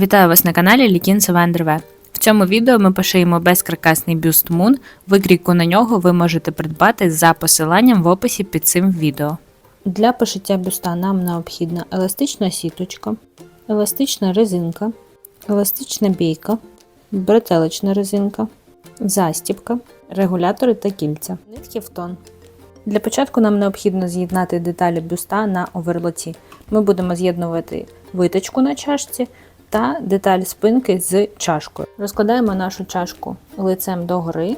Вітаю вас на каналі Лікін Савендерве. В цьому відео ми пошиємо безкаркасний бюст Moon. Викрійку на нього ви можете придбати за посиланням в описі під цим відео. Для пошиття бюста нам необхідна еластична сіточка, еластична резинка, еластична бійка, бретелечна резинка, застібка, регулятори та кільця, нитки в тон. Для початку нам необхідно з'єднати деталі бюста на оверлоці. Ми будемо з'єднувати виточку на чашці та деталь спинки з чашкою. Розкладаємо нашу чашку лицем догори,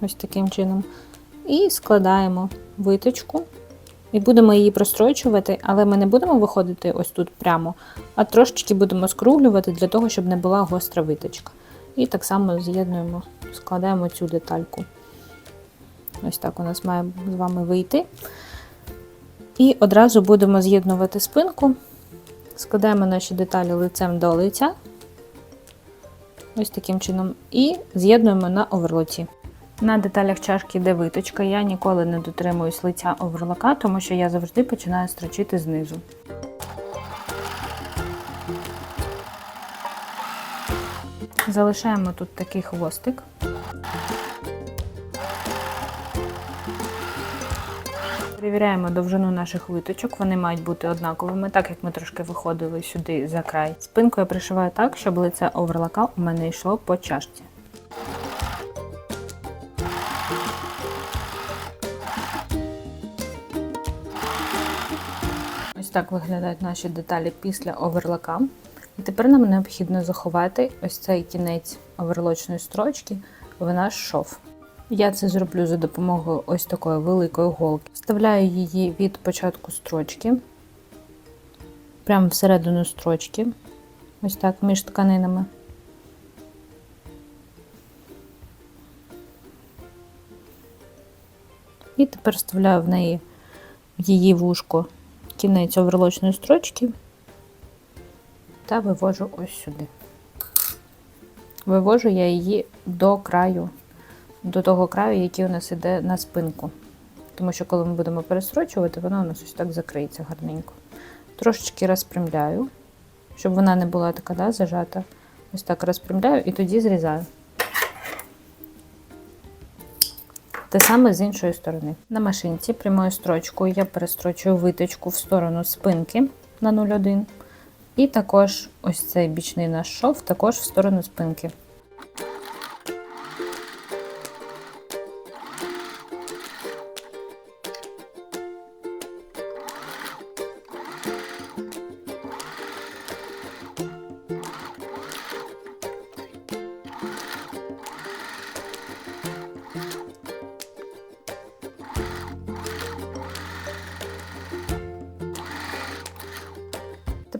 ось таким чином, і складаємо виточку. І будемо її прострочувати, але ми не будемо виходити ось тут прямо, а трошечки будемо скруглювати для того, щоб не була гостра виточка. І так само з'єднуємо, складаємо цю детальку. Ось так у нас має з вами вийти. І одразу будемо з'єднувати спинку. Складаємо наші деталі лицем до лиця. Ось таким чином. І з'єднуємо на оверлоці. На деталях чашки йде виточка. Я ніколи не дотримуюсь лиця оверлока, тому що я завжди починаю строчити знизу. Залишаємо тут такий хвостик. Перевіряємо довжину наших виточок, вони мають бути однаковими, так як ми трошки виходили сюди за край. Спинку я пришиваю так, щоб лице оверлока у мене йшло по чашці. Ось так виглядають наші деталі після оверлока. І тепер нам необхідно заховати ось цей кінець оверлочної строчки в наш шов. Я це зроблю за допомогою ось такої великої голки. Вставляю її від початку строчки, прямо всередину строчки, ось так між тканинами. І тепер вставляю в неї в її вушко кінець оверлочної строчки та вивожу ось сюди. Вивожу я її до краю до того краю, який у нас іде на спинку. Тому що, коли ми будемо перестрочувати, вона у нас ось так закриється гарненько. Трошечки розпрямляю, щоб вона не була така да, зажата. Ось так розпрямляю і тоді зрізаю. Те саме з іншої сторони. На машинці прямою строчкою я перестрочую виточку в сторону спинки на 0,1. І також ось цей бічний наш шов також в сторону спинки.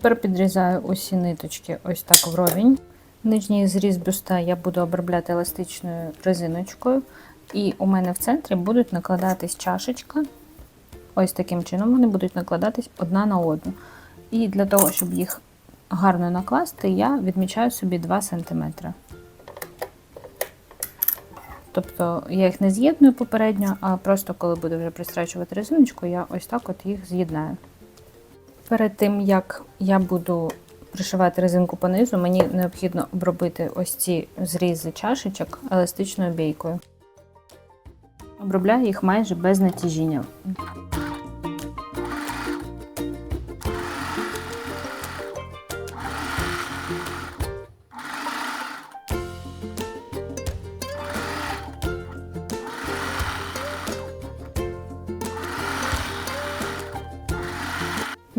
Тепер підрізаю усі ниточки ось так вровень. Нижній зріз бюста я буду обробляти еластичною резиночкою. І у мене в центрі будуть накладатись чашечка. Ось таким чином вони будуть накладатись одна на одну. І для того, щоб їх гарно накласти, я відмічаю собі 2 см. Тобто я їх не з'єдную попередньо, а просто коли буду вже пристрачувати резиночку, я ось так от їх з'єднаю. Перед тим, як я буду пришивати резинку по низу, мені необхідно обробити ось ці зрізи чашечок еластичною бійкою. Обробляю їх майже без натяжіння.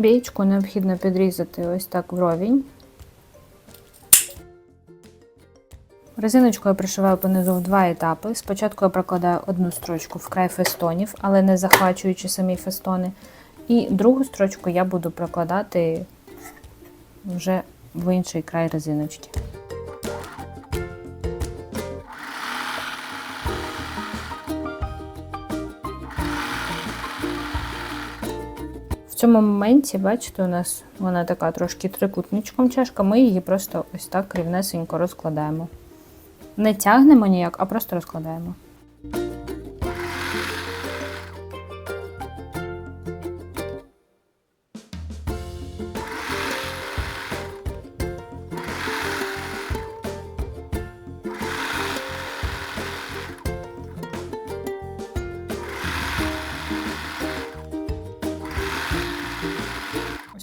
Бійку необхідно підрізати ось так вровень. Резиночку я пришиваю понизу в два етапи. Спочатку я прокладаю одну строчку в край фестонів, але не захвачуючи самі фестони. І другу строчку я буду прокладати вже в інший край резиночки. Цьому моменті, бачите, у нас вона така трошки трикутничком чашка, ми її просто ось так рівнесенько розкладаємо. Не тягнемо ніяк, а просто розкладаємо.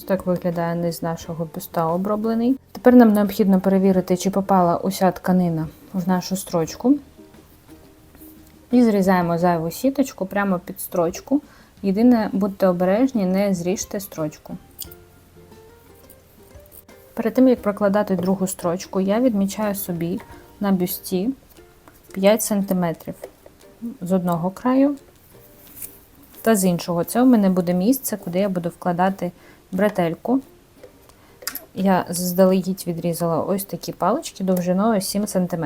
Так виглядає низ нашого бюста оброблений. Тепер нам необхідно перевірити, чи попала уся тканина в нашу строчку. І зрізаємо зайву сіточку прямо під строчку. Єдине, будьте обережні, не зріжте строчку. Перед тим, як прокладати другу строчку, я відмічаю собі на бюсті 5 см з одного краю та з іншого. Це у мене буде місце, куди я буду вкладати бретельку. Я заздалегідь відрізала ось такі палички довжиною 7 см.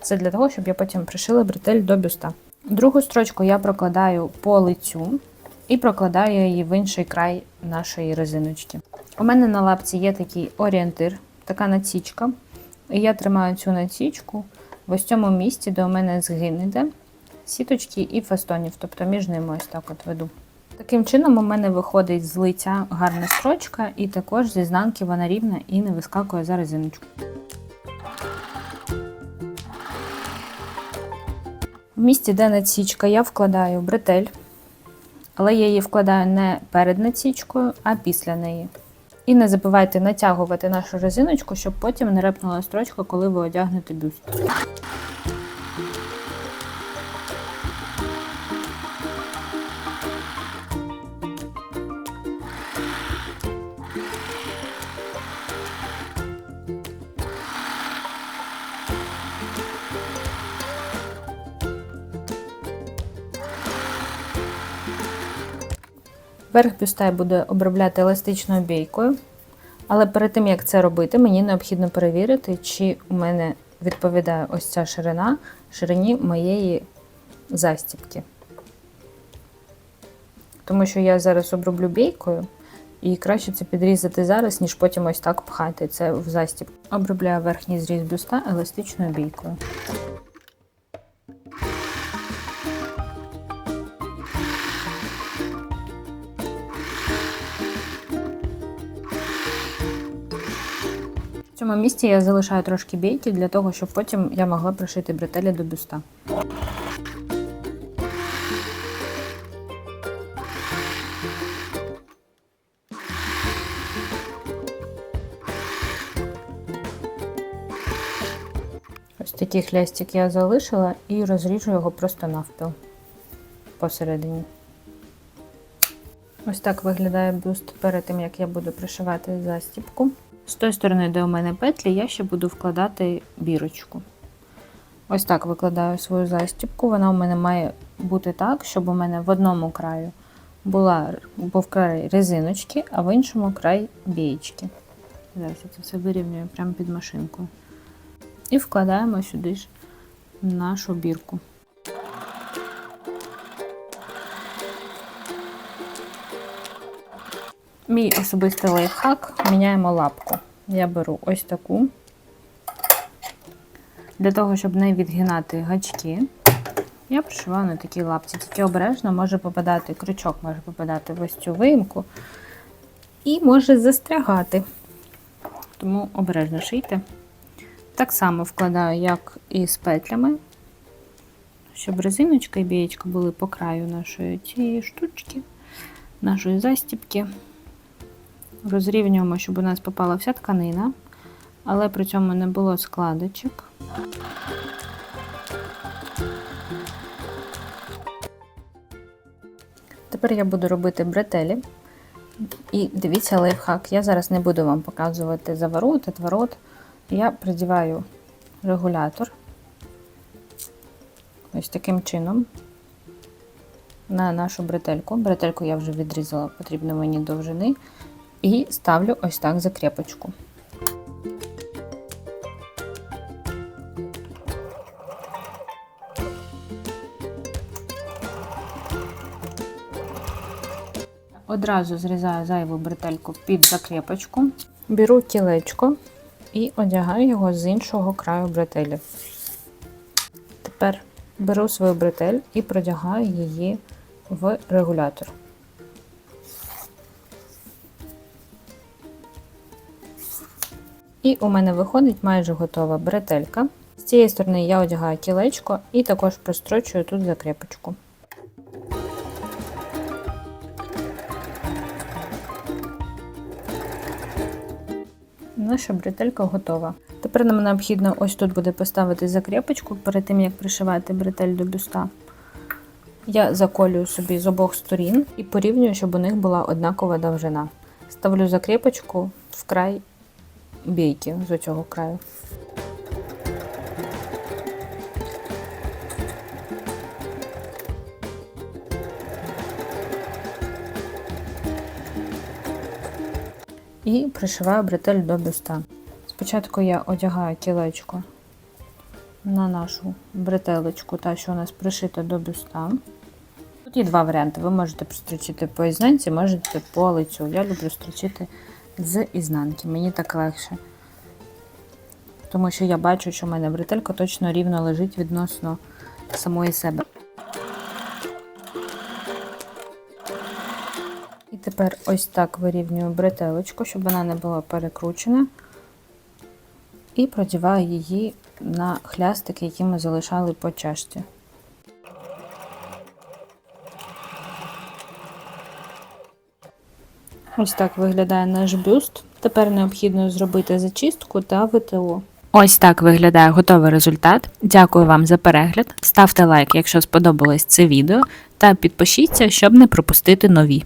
Це для того, щоб я потім пришила бретель до бюста. Другу строчку я прокладаю по лицю і прокладаю її в інший край нашої резиночки. У мене на лапці є такий орієнтир, така насічка. І я тримаю цю насічку в ось цьому місці, де у мене згин сіточки і фестонів, тобто між ними ось так от веду. Таким чином, у мене виходить з лиця гарна строчка, і також зі знанки вона рівна і не вискакує за резиночку. В місці, де надсічка, я вкладаю бретель, але я її вкладаю не перед надсічкою, а після неї. І не забувайте натягувати нашу резиночку, щоб потім не репнула строчка, коли ви одягнете бюст. Верх бюста я буду обробляти еластичною бійкою. Але перед тим, як це робити, мені необхідно перевірити, чи у мене відповідає ось ця ширина ширині моєї застібки. Тому що я зараз оброблю бійкою, і краще це підрізати зараз, ніж потім ось так пхати це в застібку. Обробляю верхній зріз бюста еластичною бійкою. Цьому місці я залишаю трошки бійки для того, щоб потім я могла пришити бретелі до бюста. Ось такий хлястик я залишила і розріжу його просто навпіл посередині. Ось так виглядає бюст перед тим, як я буду пришивати застібку. З тої сторони, де у мене петлі, я ще буду вкладати бірочку. Ось так викладаю свою застібку. Вона у мене має бути так, щоб у мене в одному краю була, був край резиночки, а в іншому край бієчки. Зараз я це все вирівнюю прямо під машинкою. І вкладаємо сюди ж нашу бірку. Мій особистий лайфхак міняємо лапку. Я беру ось таку. Для того, щоб не відгинати гачки, я пришиваю на такій лапці. Тільки обережно може попадати, крючок може попадати в ось цю виїмку і може застрягати. Тому обережно шийте. Так само вкладаю, як і з петлями, щоб резиночка і бієчка були по краю нашої цієї штучки, нашої застіпки. Розрівнюємо, щоб у нас попала вся тканина, але при цьому не було складочок. Тепер я буду робити бретелі. І дивіться лайфхак. Я зараз не буду вам показувати заворот, отворот. Я придіваю регулятор ось таким чином на нашу бретельку. Бретельку я вже відрізала, потрібно мені довжини. І ставлю ось так закрепочку. Одразу зрізаю зайву бретельку під закрепочку, беру кілечко і одягаю його з іншого краю бретелі. Тепер беру свою бретель і продягаю її в регулятор. І у мене виходить майже готова бретелька. З цієї сторони я одягаю кілечко і також прострочую тут закрепочку. Наша бретелька готова. Тепер нам необхідно ось тут буде поставити закріпочку перед тим, як пришивати бретель до бюста. Я заколюю собі з обох сторін і порівнюю, щоб у них була однакова довжина. Ставлю закріпочку в край бійки з цього краю. І пришиваю бретель до бюста. Спочатку я одягаю кілечко на нашу бретелечку, та що у нас пришита до бюста. Тут є два варіанти. Ви можете пристрочити по ізнанці, можете по лицю. Я люблю строчити з ізнанки, мені так легше. Тому що я бачу, що в мене бретелька точно рівно лежить відносно самої себе. І тепер ось так вирівнюю бретелечку, щоб вона не була перекручена. І продіваю її на хлястики, які ми залишали по чашці. Ось так виглядає наш бюст. Тепер необхідно зробити зачистку та ВТО. Ось так виглядає готовий результат. Дякую вам за перегляд. Ставте лайк, якщо сподобалось це відео, та підпишіться, щоб не пропустити нові.